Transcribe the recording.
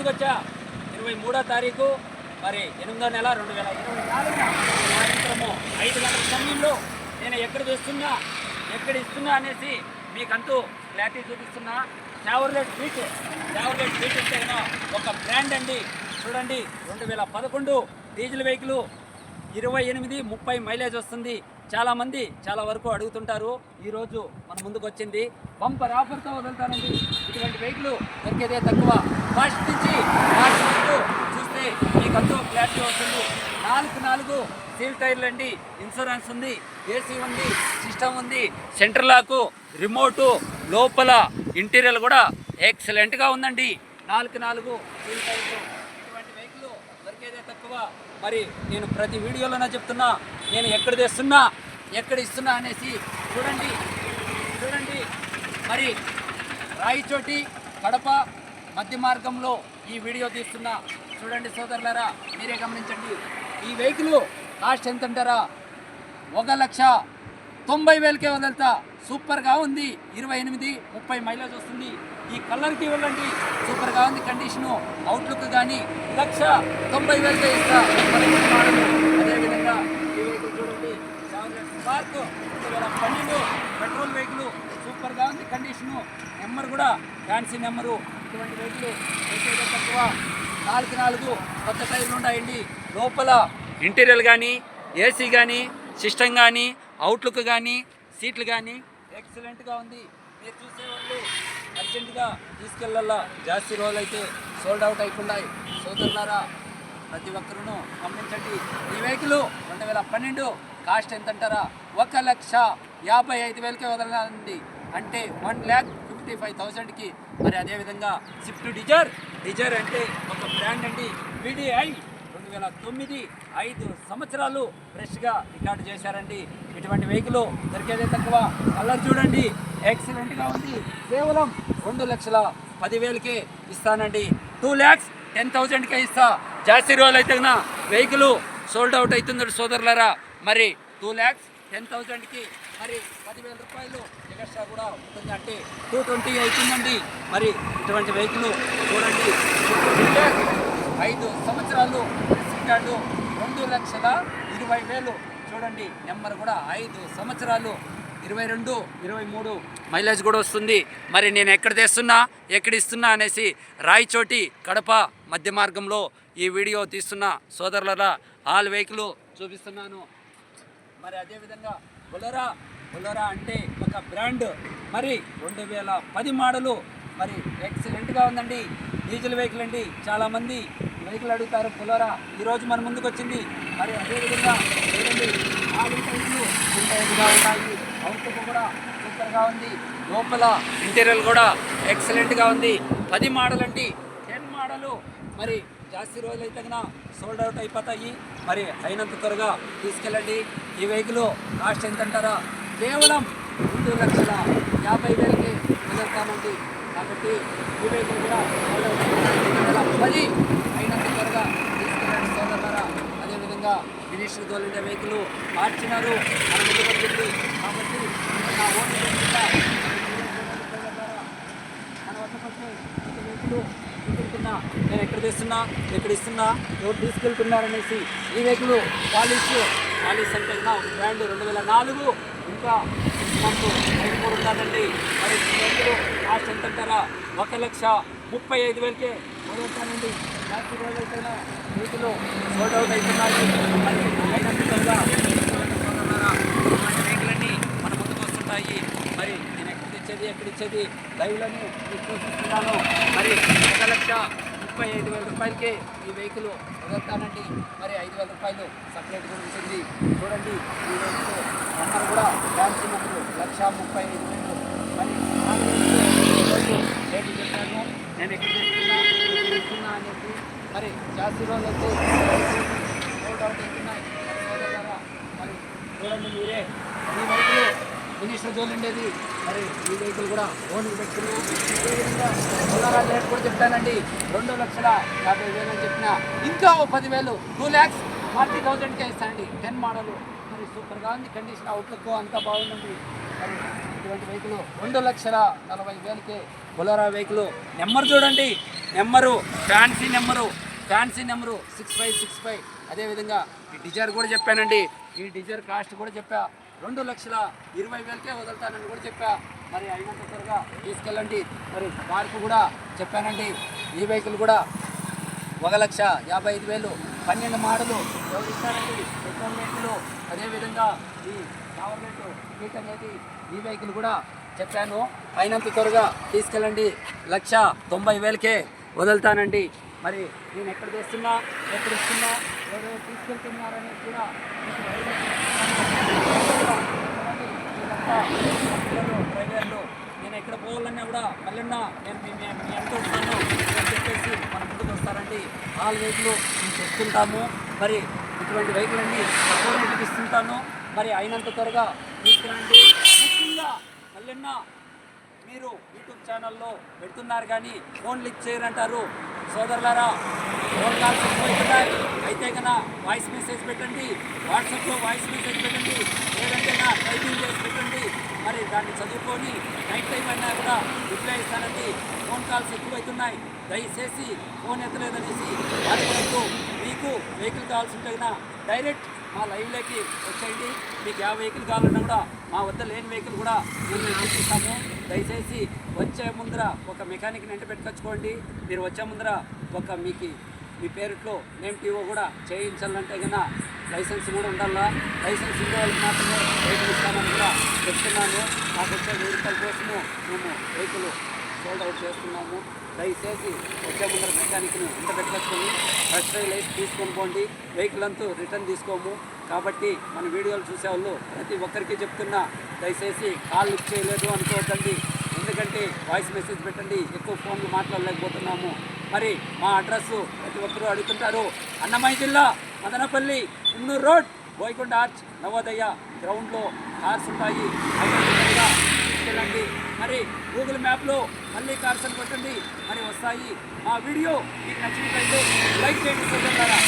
ముందుకొచ్చా? ఇరవై మూడో తారీఖు మరి ఎనిమిదో నెల రెండు వేల ఇరవై నాలుగున. సాయంత్రము ఐదు గంటల సమయంలో నేను ఎక్కడ చూస్తున్నా ఎక్కడ ఇస్తున్నా అనేసి మీకంటూ క్లారిటీ చూపిస్తున్నా. చావర్లెట్ స్వీట్ చావర్లెట్ స్వీట్ అంటే ఒక బ్రాండ్ అండి. చూడండి రెండు వేల పదకొండు డీజిల్ వెహికల్ ఇరవై ఎనిమిది ముప్పై మైలేజ్ వస్తుంది. చాలామంది చాలా వరకు అడుగుతుంటారు ఈరోజు మన ముందుకు వచ్చింది. బంపర్ ఆఫర్తో వదులుతానండి ఇటువంటి వెహికల్ దొరికేదే తక్కువ. ఫస్ట్ నుంచి లాస్ట్ వరకు చూస్తే మీకు అంతా క్లారిటీ వస్తుంది. నాలుగు నాలుగు సీల్ టైర్లు అండి. ఇన్సూరెన్స్ ఉంది ఏసీ ఉంది సిస్టమ్ ఉంది. సెంటర్ లాకు రిమోటు లోపల ఇంటీరియర్ కూడా ఎక్సలెంట్గా ఉందండి. నాలుగు నాలుగు సీల్ టైర్లు. ఇటువంటి వెహికల్ దొరికేదే తక్కువ. మరి నేను ప్రతి వీడియోలోనే చెప్తున్నా నేను ఎక్కడ తెస్తున్నా ఎక్కడ ఇస్తున్నా అనేసి చూడండి చూడండి. మరి రాయిచోటి కడప మధ్య మార్గంలో ఈ వీడియో తీస్తున్నా చూడండి సోదరులారా మీరే గమనించండి. ఈ వెహికల్ కాస్ట్ ఎంత అంటారా ఒక లక్ష తొంభై వేలకే వదులుతా. సూపర్గా ఉంది. ఇరవై ఎనిమిది ముప్పై మైలేజ్ వస్తుంది. ఈ కలర్కి ఇవ్వండి సూపర్గా ఉంది. కండిషను అవుట్లుక్ కానీ లక్ష తొంభై వేలకే ఇస్తా మరి ఈ మోడలు. అదేవిధంగా ఈ వెహికల్ చూడండి చార్లెట్ రెండు వేల పన్నెండు పెట్రోల్ వెహికల్ సూపర్గా ఉంది. కండిషను నెంబర్ కూడా ఫ్యాన్సీ నెంబరు. ఇటువంటి వెహికల్ తక్కువ. నాలుగు నాలుగు కొత్త టైర్లు ఉన్నాయండి లోపల ఇంటీరియర్ కానీ ఏసీ కానీ సిస్టమ్ కానీ అవుట్లుక్ కానీ సీట్లు కానీ ఎక్సలెంట్గా ఉంది. మీరు చూసేవాళ్ళు అర్జెంటుగా తీసుకెళ్ళాలా? జాస్తి రోజులు అయితే సోల్డ్ అవుట్ అయిపోయి సోదరులారా ప్రతి ఒక్కరూ గమనించండి. ఈ వెహికల్ రెండు వేల పన్నెండు కాస్ట్ ఎంత అంటారా ఒక లక్ష యాభై ఐదు వేలకే వదలాలండి అంటే వన్ ల్యాక్ ఫిఫ్టీ ఫైవ్ థౌసండ్కి. మరి అదేవిధంగా స్విఫ్ట్ డిజైర్. డిజైర్ అంటే ఒక బ్రాండ్ అండి. విడిఐ రెండు వేల తొమ్మిది ఐదు సంవత్సరాలు ఫ్రెష్గా రికార్డు చేశారండి. ఇటువంటి వెహికల్ దొరికేదే తక్కువ. కలర్ చూడండి. ఎక్సలెంట్గా ఉంది. కేవలం రెండు లక్షల పదివేలకే ఇస్తానండి. టూ ల్యాక్స్ టెన్ థౌజండ్కే ఇస్తా. జాస్తి రోజులు అయితే నా వెహికల్ సోల్డ్ అవుట్ అవుతుంది సోదరులారా. మరి టూ ల్యాక్స్ టెన్ థౌజండ్కి మరి పదివేల రూపాయలు ఎక్స్ట్రా కూడా ఉంటుంది అంటే టూ ట్వంటీ అవుతుందండి. మరి ఇటువంటి వెహికల్ చూడండి. ఐదు సంవత్సరాలు రికార్డు రెండు లక్షల ఇరవై వేలు. చూడండి నెంబర్ కూడా ఐదు సంవత్సరాలు ఇరవై రెండు ఇరవై మూడు మైలేజ్ కూడా వస్తుంది. మరి నేను ఎక్కడ తెస్తున్నా ఎక్కడ ఇస్తున్నా అనేసి రాయచోటి కడప మధ్య మార్గంలో ఈ వీడియో తీస్తున్న సోదరులరా ఆల్ వెహికల్ చూపిస్తున్నాను. మరి అదేవిధంగా బులరా బులరా అంటే ఒక బ్రాండ్. మరి రెండు వేల పది మోడలు. మరి ఎక్సలెంట్గా ఉందండి. డీజిల్ వెహికల్ అండి. చాలామంది వెహికల్ అడుగుతారు బులరా ఈరోజు మన ముందుకు వచ్చింది. మరి అదేవిధంగా చూడండి ఉన్నాయి అవుట్లుక్ కూడా సూపర్గా ఉంది. లోపల ఇంటీరియర్ కూడా ఎక్సలెంట్గా ఉంది. పది మోడల్ అండి టెన్ మోడలు. మరి జాస్తి రోజులు అయితే కన్నా సోల్డ్ అవుట్ అయిపోతాయి. మరి అయినంత త్వరగా తీసుకెళ్ళండి. ఈ వెహికల్ కాస్ట్ ఎంత అంటారా కేవలం రెండు లక్షల యాభై వేలకి కుదురుతామండి కాబట్టి ఈ వెహికల్ కూడా పది అయినంత త్వరగా తీసుకెళ్ళండి సోదరులారా. అదేవిధంగా ఫినిష్ తోలిన వెహికల్ మార్చినారు. మన కాబట్టి నా ఓటు మన వద్దకు వచ్చే ఈ వెహికల్ తీసుకెళ్తున్నా ఇక్కడ తెస్తున్నా ఇక్కడ ఇస్తున్నా ఎవరు తీసుకెళ్తున్నారనేసి ఈ వెహికల్ పాలిష్ పాలిష్ అంటే ఒక బ్రాండ్ రెండు వేల నాలుగు ఇంకా మాకు ఐదు మూడు ఉండాలండి మరి ఈ వెహికల్ కాస్ట్ ఎంత అంటారా ఒక లక్ష ముప్పై ఐదు వేలకే వదులుతానండి రాత్రి రోజులైతేనే వెహికల్ సోల్డ్ అవుట్ అవుతున్నాయి మరి అయినంత త్వరగా మన ముందుకు వస్తుంటాయి. మరి నేను ఎక్కడ తెచ్చేది ఎక్కడ ఇచ్చేది? లైవ్లను చూస్తున్నాను మరి ఒక లక్ష ముప్పై ఐదు వేల రూపాయలకే ఈ వెహికల్ వదులుతానండి. మరి ఐదు వేల రూపాయలు సపరేట్ కూడా ఉంటుంది. చూడండి ఈ వెహికల్ నెంబర్ కూడా ఫ్యాన్సీ నెంబర్ లక్ష ముప్పై ఐదు వేలు. మరి నాలుగు రేటు చెప్పాను. నేను ఎక్కడ తెస్తున్నా అనేది. మరి జాస్తి రోజు అయితే సోల్డ్ అవుట్ అవుతున్నాయి మరి చూడండి మీరే. మినిస్టర్ జోన్ ఉండేది. మరి ఈ వెహికల్ కూడా ఓన్లీ పెట్టుకున్నాం అదేవిధంగా బొలారా రేట్ కూడా చెప్తానండి రెండు లక్షల యాభై వేలు అని చెప్పిన ఇంకా ఓ పదివేలు టూ ల్యాక్స్ ఫార్టీ థౌజండ్కే ఇస్తానండి. Ten model. మరి సూపర్గా ఉంది. కండిషన్ అవుట్లుక్ అంతా బాగుందండి. మరి ఇటువంటి వెహికల్ రెండు లక్షల నలభై వేలకే బొలారా వెహికల్. నెంబర్ చూడండి. Number fancy number fancy number six five six five. అదేవిధంగా ఈ డిజైర్ కూడా చెప్పానండి. ఈ డిజైర్ కాస్ట్ కూడా చెప్పా. రెండు లక్షల ఇరవై వేలకే వదులుతానని కూడా చెప్పా. మరి అయినంత త్వరగా తీసుకెళ్ళండి. మరి వారికి కూడా చెప్పానండి. ఈ వెహికల్ కూడా ఒక లక్ష యాభై ఐదు వేలు. పన్నెండు మాడలు ఎవరు ఇస్తారండి? పెట్రోల్ రేట్లు అదేవిధంగా ఈ గవర్నమెంట్ సీట్ అనేది ఈ వెహికల్ కూడా చెప్పాను. అయినంత త్వరగా తీసుకెళ్ళండి. లక్ష తొంభై వేలకే వదులుతానండి. మరి నేను ఎక్కడ చేస్తున్నా ఎక్కడ ఇస్తున్నా ఎవరెవరు తీసుకెళ్తున్నారనేది కూడా పిల్లలు డ్రైవర్లు నేను ఎక్కడ పోవాలన్నా కూడా మళ్ళీ నేను మీ మీ మీ ఎంత అని చెప్పేసి మన ముందుకు వస్తారండి. ఆల్ వెహికల్ మేము చెప్తుంటాము. మరి ఇటువంటి వెహికల్ అన్ని తక్కువ రేటుకి ఇస్తుంటాను. మరి అయినంత త్వరగా తీసుకురండి. ముఖ్యంగా మళ్ళీ మీరు యూట్యూబ్ ఛానల్లో పెడుతున్నారు కానీ ఫోన్ లిఫ్ట్ చేయరంటారు. సోదరులారా ఫోన్ కాల్స్ ఎక్కువైతున్నాయి అయితే కన్నా వాయిస్ మెసేజ్ పెట్టండి. వాట్సాప్లో వాయిస్ మెసేజ్ పెట్టండి. లేదంటే నా టైపింగ్ చేసి పెట్టండి. మరి దాన్ని చదువుకొని నైట్ టైం అయినా కూడా రిప్లై ఇస్తానండి. ఫోన్ కాల్స్ ఎక్కువైతున్నాయి. దయచేసి ఫోన్ ఎత్తలేదనేసి బాధపడద్దు మీకు వెహికల్ కావాల్సి ఉంటేనా డైరెక్ట్ మా లైన్లోకి వచ్చేయండి. మీకు ఏ వెహికల్ కావాలన్నా కూడా మా వద్ద లేని వెహికల్ కూడా మేము చూపిస్తాము. దయచేసి వచ్చే ముందర ఒక మెకానిక్ని ఎంట పెట్టుకొచ్చుకోండి. మీరు వచ్చే ముందర ఒక మీకు మీ పేరుట్లో నేమ్ టీవో కూడా చేయించాలంటే కన్నా లైసెన్స్ కూడా ఉండాలా. లైసెన్స్ ఉండేవాళ్ళకి మాత్రమే వెహికల్ ఇస్తామని కూడా చెప్తున్నాను. మాకు వచ్చే వెయ్యి కోసము మేము వెహికల్ సోల్డ్ అవుట్ చేస్తున్నాము. దయచేసి వచ్చే ముందర మెకానిక్ని ఇంత పెట్టుకొని ఫస్ట్ డ్రైవ్ లైఫ్ తీసుకొని పోండి. వెహికల్ అంతా రిటర్న్ తీసుకోము. కాబట్టి మన వీడియోలు చూసేవాళ్ళు ప్రతి ఒక్కరికి చెప్తున్నా దయచేసి కాల్ లిఫ్ట్ చేయలేదు అనుకోవద్దండి ఎందుకంటే వాయిస్ మెసేజ్ పెట్టండి. ఎక్కువ ఫోన్లు మాట్లాడలేకపోతున్నాము. మరి మా అడ్రస్ ప్రతి ఒక్కరూ అడుగుతుంటారు. అన్నమయ్య జిల్లా మదనపల్లి ఉన్నూరు రోడ్ బోయకొండ ఆర్చ్ నవోదయ గ్రౌండ్లో కార్స్ ఉంటాయి. తీసుకెళ్ళండి. మరి గూగుల్ మ్యాప్లో మళ్ళీ కార్స్ అని కొట్టండి. మరి వస్తాయి. మా వీడియో మీకు నచ్చినట్లయితే లైక్ చేయండి. సోదరులారా